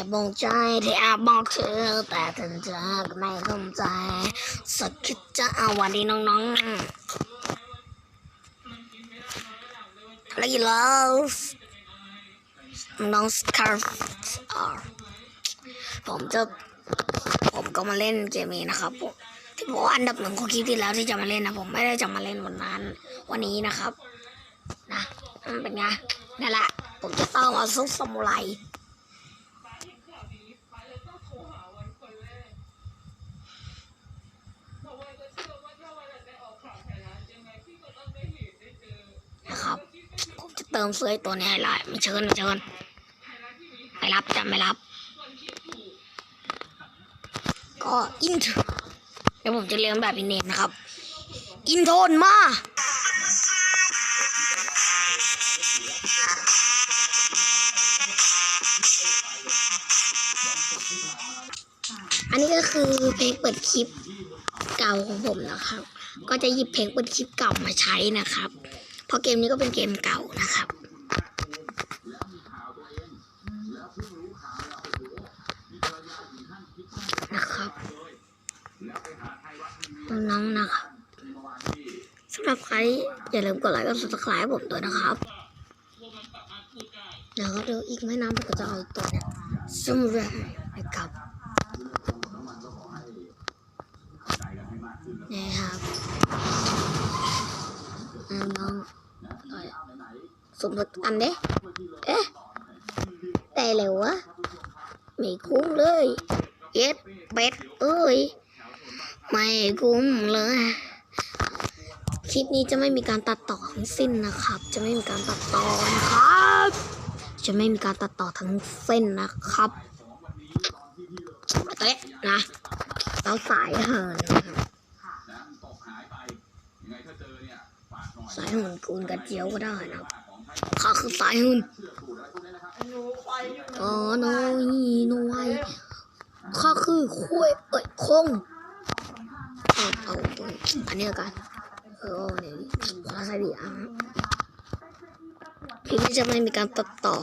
อบงใจที่อบบอกเธอแต่ถึงเธอก็ไม่เข้าใจสักคิดจะเอาวันนี้น้องๆอะไรอยู่ล้วน้องสคาร์ฟผมจะผมก็มาเล่นเกมนี้นะครับที่บอกว่าอันดับหนึ่งของคลิปที่แล้วที่จะมาเล่นนะผมไม่ได้จะมาเล่นวันนั้น วันนี้นะครับ นะมันเป็นไงนั่นแหละผมจะต้องเอาซุปซามูไร เติมเสื้อตัวนี้ให้ได้ไม่เชิญไม่เชิญไม่รับจะไม่รับ ก็อินโทรเดี๋ยวผมจะเรียนแบบอินเนตนะครับ อินโทรมาอันนี้ก็คือเพลงเปิดคลิปเก่าของผมนะครับ ก็จะหยิบเพลงเปิดคลิปเก่ามาใช้นะครับ ราะเกมนี้ก็เป็นเกมเก่านะครับ นะครับน้องๆนะครับสำหรับใครอย่าลืมกดไลค์กด subscribe ผมด้วยนะครับเดี๋ยวก็เดี๋ยวอีกไม่นานผมก็จะเอาตัวเนี่ยซึ่งเรื่องนะครับนี่ครับน้องๆเอา สมมติอันเด้เอ๊ะแต่เร็ววะ ไม่คุ้มเลย เย็ดเป็ดเอ้ย ไม่คุ้มเลย คลิปนี้จะไม่มีการตัดต่อทั้งสิ้นนะครับ จะไม่มีการตัดต่อนะครับ จะไม่มีการตัดต่อทั้งเส้นนะครับเตะนะเราสายเหินสายหืนกูนกระเจียวก็ได้นะครับ ข้าคือสายหืนอ๋อน้อยน้อยข้าคือคุยเอ้ยคงเอาเอาตัวอันนี้ละกันเออเนี่ยขอใส่ดีอะคลิปนี้จะไม่มีการตัดต่อ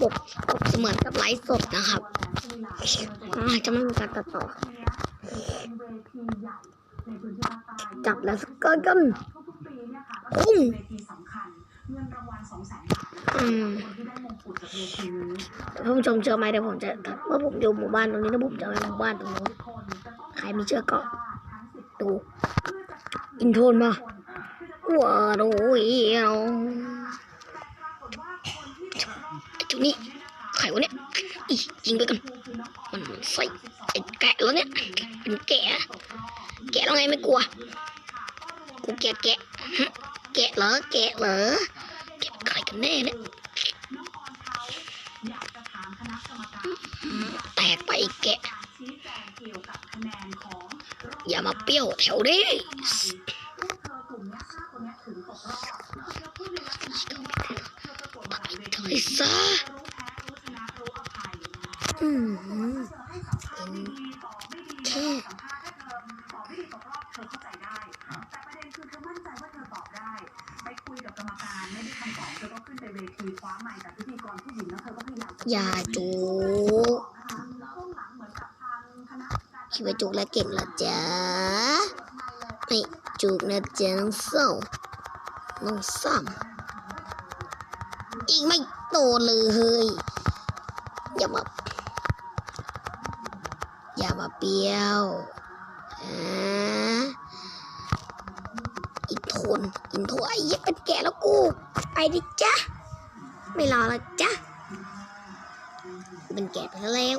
ปกปกเสมือนกับไลฟ์สดนะครับอ่จะไม่มีการตัดต่อ จับแล้วก็กันพุ่ง อืมท่านผู้ชมเชื่อไหมเดี๋ยวผมจะเมื่อผมอยู่หมู่บ้านตรงนี้นะผมจะไปหมู่บ้านตรงนู้นใครม่เชือก็ดูอินโทรมาว้าโอ้ยเอาจุนี่ไขวะเนี่ยอียิงไปกันมันใส่ไอ้แกะแล้วเนี่ยเป็นแกะแกะแล้วไงไม่กลัวกูแกะแกะแกะเหรอแกะเหรอ แกะใครกันแน่เนี่ยแตกไปอีกแกะ อย่ามาเปรี้ยวแถวนี้ถอยซะอืม อย่าจูคิดว่าจุกแล้วเก่งเหรอจ๊ะไม่จุกนะจ๊ะน้องส้มน้องซ้ำอีกไม่โตเลยเฮ้ยอย่ามาอย่ามาเปรี้ยวอ่าอินโทนอินโทนไอ้เหี้ยเป็นแก่แล้วกู ไปดิจ๊ะไม่รอแล้วจ๊ะ เป็นแก่ไปแล้ว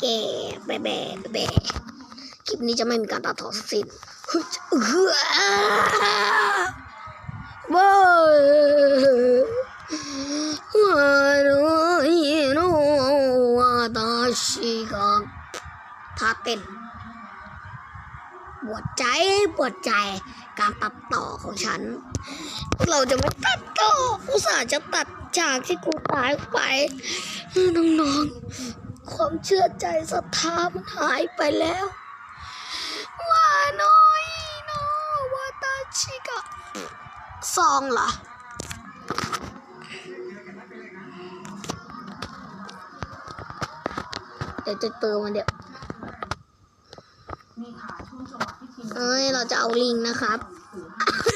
แก่แบแบแบแบคลิปนี้จะไม่มีการตัดต่อทั้งสิ้นเฮ้ยเฮ้ยว้าวว้าวโนวาตาชิกท่าเต้นปวดใจปวดใจการตัดต่อของฉัน เราจะไม่ตัดต่ออุตส่าห์จะตัด จากที่กูตายไปน้องๆ ความเชื่อใจศรัทธามันหายไปแล้ว ว่าน้อยโนวาตาชิกะซองเหรอดี๋ยวจะเติมมันเดี๋ยวเอ้ย เราจะเอาลิงนะครับ ถือให้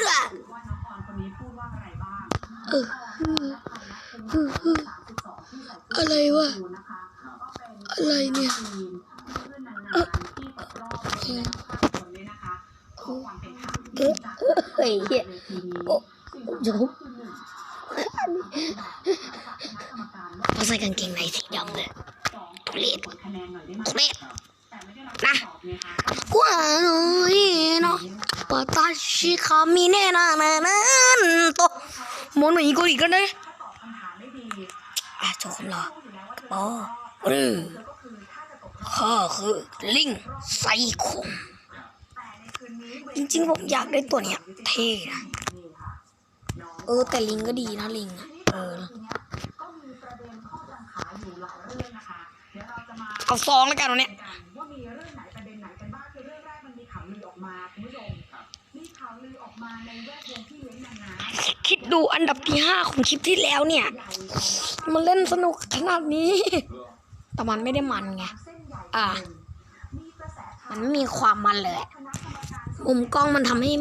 ว่าน้องออนคนนี้พูดว่าอะไรบ้าง เออ อะไรวะ อะไรเนี่ยเอ๊ะเฮ้ยเหี้ยโอ้โยมเขาใส่กางเกงในสีดำเลยทุเรศทุเรศนะกว่าหน่อยเนาะปาตาชิคามิเนนานานันโตโมโนอีโกอีกันเลย อะโชว์คำรอโอ้หรือข้าคือลิงไซคงจริงๆผมอยากได้ตัวเนี้ยเท่นะเออ แต่ลิงก็ดีนะลิงเออกระเอาซองแล้วกันวันเนี้ยกันว่ามีเรื่องไหนประเด็นไหนกันบ้างคือเรื่องแรกมันมีข่าวลือออกมาคุณผู้ชมมีข่าวลือออกมาในแวดวงที่เลี้ยงนางงาม คิดดูอันดับที่ห้าของคลิปที่แล้วเนี่ย มันเล่นสนุกขนาดนี้ แต่มันไม่ได้มันไง อะมีกระแสข่าวมันไม่มีความมันเลยกรรมการมุมกล้องมันทำให้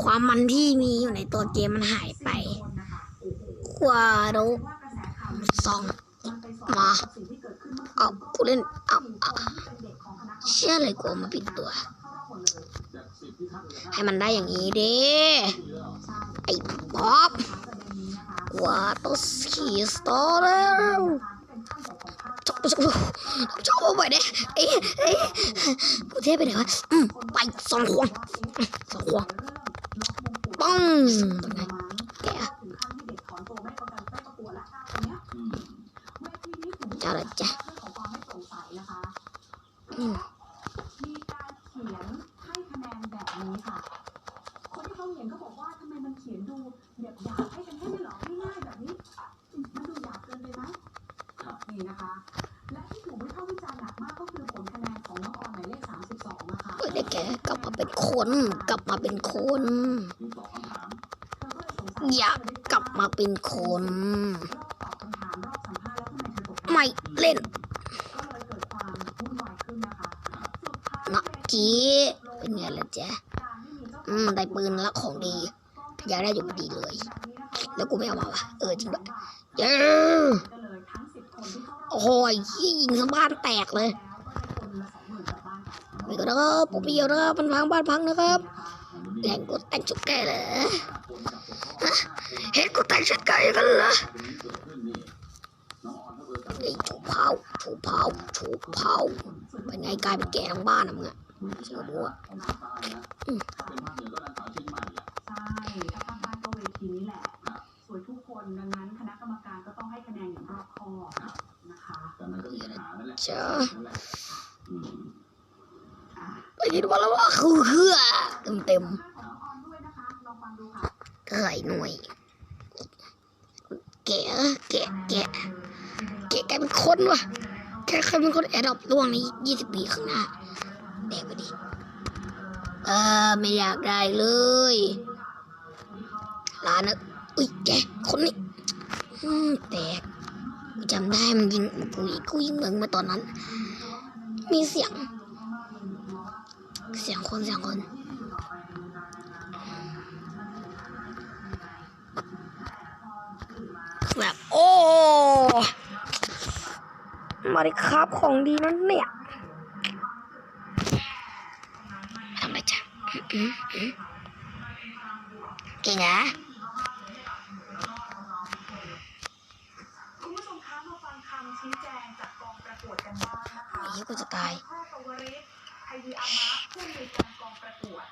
ความมันที่มีอยู่ในตัวเกมมันหายไปกว่าเราสอซองมาเอาผู้เล่นเอาเชื่อเลยกลัวมาปิดตัว ให้มันได้อย่างนี้เด้ ไอ้ป๊อปกว่าต้องขี่สตอแล้วที่เป็องของชอบชอบชอบเอาไปเด้เอ้ยเอ้ยกูเทพไปไหนวะอืมไปสองควงสองควงปังเป็นไง และที่ถูกวิพากษ์วิจารณ์หนักมากก็คือผลคะแนนของน้องออนหมายเลข32นะคะ เฮ้ยได้แกกลับมาเป็นคนกลับมาเป็นคนเธอก็เลยสงสัยอยากกลับมาเป็นคน รอบตอบคำถามรอบสัมภาษณ์แล้วทำไมเธอตกไม่เล่น ก็เลยเกิดความวุ่นวายขึ้นนะคะสุดท้ายนะกี้เป็นไงล่ะจ๊ะการไม่มีเจ้าขอืองม ได้ปืนแล้วของดี อยากได้อยู่พอดีเลยแล้วกูไม่เอามาวะเออจริงด้วยเย้ก็เลยทั้งสิบคนที่เข้ารอบ โอ้โหยิงสะบ้านแตกเลยแล้วก็ได้คนละสองหมื่นกลับบ้านไปไปก็นะครับผมเดียวนะครับมันพังบ้านพังนะครับแหล่งกดแต่งชุดแกเหรอฮะเห็นกูแต่งชุดไก่กันเหรอไอ้ชูเผาชูเผาชูเผาเป็นไงกลายเป็นแกทั้งบ้านอะมึงอะเชื่อบัวใช่ถ้าภาคใต้ก็เวทีนี้แหละ ดูค่ะๆเท่าไหร่อยหน่วยแกะแกะแกะแกะแกเป็นคนวะแกเคยเป็นคนแอดดอปล่วงในยี่สิบปีข้างหน้าแดกไปดิ เออไม่อยากได้เลยร้านนะอุ้ยแกคนนี้อืมแตกำได้มันยิงกูกูยิงมึงมาตอนนั้น มีเสียง เสียงคนเสียงคนแบบโอ้มาดิครับของดีนั่นเนี่ยทำไมจ๊ะเก่งนะ คุณผู้ชมคะมาฟังคำชี้แจงจากกองประกวดกันบ้างนะคะ เฮ้ยกู จะตายพ่อปวริศไทยดีอามะผู้อำนวยการกองประกวด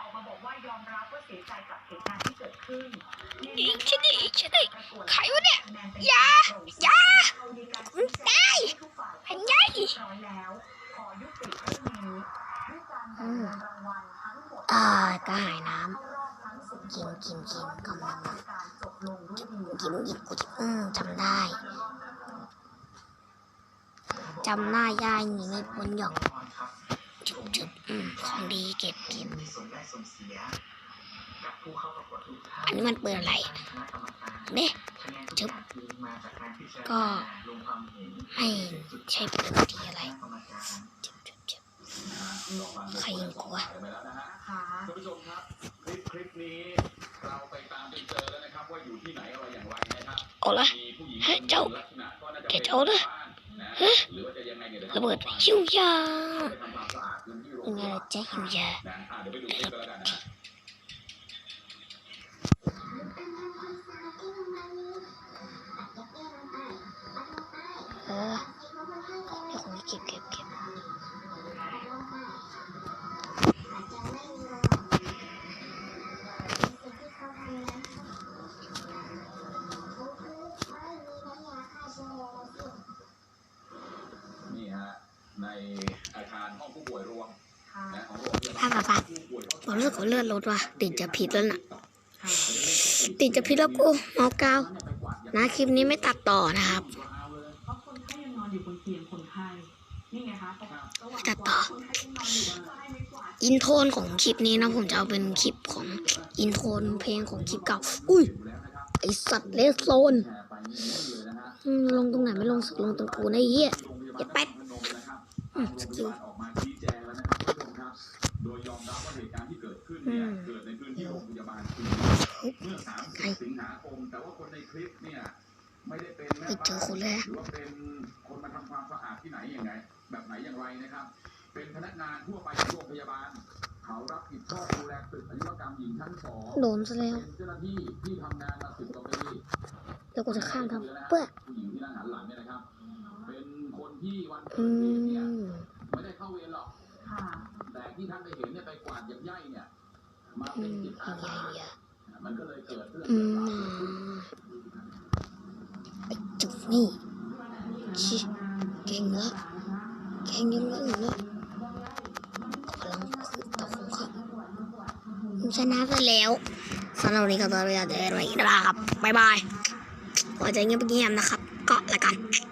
ออกมาบอกว่ายอมรับว่าเสียใจกับเหตุการณ์ที่เกิดขึ้นอีกชนิดอีกชนิดใครวะเนี่ยคะแนนเป็นอย่าอย่าเรามีการชี้แจงให้ทุกฝ่ายเป็นไงเรียบร้อยแล้วขอยุติเรื่องนี้ด้วยการแบ่งเงินรางวัลทั้งหมดอ่ากระหายน้เข้ารอบทั้งสิบำคกินนกินกินกำลังเป็นการจบลงด้วยดีกินกินกูจะ จำหน้าย่ายนี่ไม่พ้นหยอกจุบจุบอืมของดีเก็บเก็บมีส่วนได้ส่วนเสียกอันนี้มันเปิดอะไรเนี่ยจึ๊บก็ไม่ใช่ปกติอะไรจึ๊บจึ๊บจึ๊บใครยิงกูวะค่ะท่านผู้ชมครับคลิปคลิปนี้เราไปตามจนเจอแล้วนะครับว่าอยู่ที่ไหนอะไรอย่างไรนะครับเอาละมีผู้หญิงเฮ้ยเจ้าลักษณะก็น่าจะแกเป็นเจ้านะบ้านนะฮะหรือว่าจะยังไงเนี่ยดี๋ยว ระเบิดราหิวยาไปทำความสะอาดพื้นที่โรงยังไงพยาบาลล่ะจ๊ะหิวยา อาคารห้องผู้ป่วยรวมค่ะนะของโรงพยาบาภาลพภาพผู้ป่วยผมรู้สึกว่าเลือดลดว่ะติดจะพิษแล้วน่ะค่ะติดจะพิษแล้วกูเมากาวนะคลิปนี้ไม่ตัดต่อนะครับเพราะคนไข้ยังนอนอยู่บนเตียงคนไข้นี่ไงคะระหว่างตัดต่อคนไข้ยังนอนอยู่บนไข้ไม่กวาดอินโทนของคลิปนี้นะผมจะเอาเป็นคลิปของอินโทนเพลงของคลิปเก่า อุ้ยไอสัตว์เลสโซนอืมลงตรงไหนไม่ลงสึกลงตรงกูนะไอ้เหี้ยอย่าแป๊ดอืม สกิลออกมาชี้แจงแล้วนะครับคุณผู้ชมครับโดยยอมรับว่าเหตุการณ์ที่เกิดขึ้นเนี่ยอืมเกิดในพื้นที่โรงพยาบาลจริงเมื่อ30สิงหาคมแต่ว่าคนในคลิปเนี่ยไม่ได้เป็นแม่ไม่เจอคนเลยหรือว่าเป็นคนมาทำความสะอาดที่ไหนยังไงแบบไหนอย่างไรนะครับ เป็นพนักงานทั่วไปของโรงพยาบาลเขารับผิดชอบดูแลตึกอายุรกรรมหญิงชั้นสองโดนซะแล้วเป็นเจ้าหน้าที่ที่ทำงานมาสิบกว่าปีแล้วกูจะข้ามทำเพื่อผู้หญิงที่นั่งหันหลังเนี่ยนะครับเป็นคน ที่วันอืเกิดเหตุเนี่ยมไม่ได้เข้าเวรหรอกค่ะแต่ที่ท่านไปเห็นเนี่ยไปกวาดเหยียบย่ายเนี่ย มาอืเป็นมจิตอาหิวสาเยอะมันก็เลยเกิดเรื่องอืเกิดราวเกิดขึ้นมไอจุกนี่ชิเก่งแล้วเก่งยังไงเลยพลังคือตะคงค่ะผมชนะไปแล้วสำหรับวันนี้ก็ตัวเราจะได้ไว้นะครับบ๊ายบายหัวใจเงียบๆนะครับ ก็แล้วกัน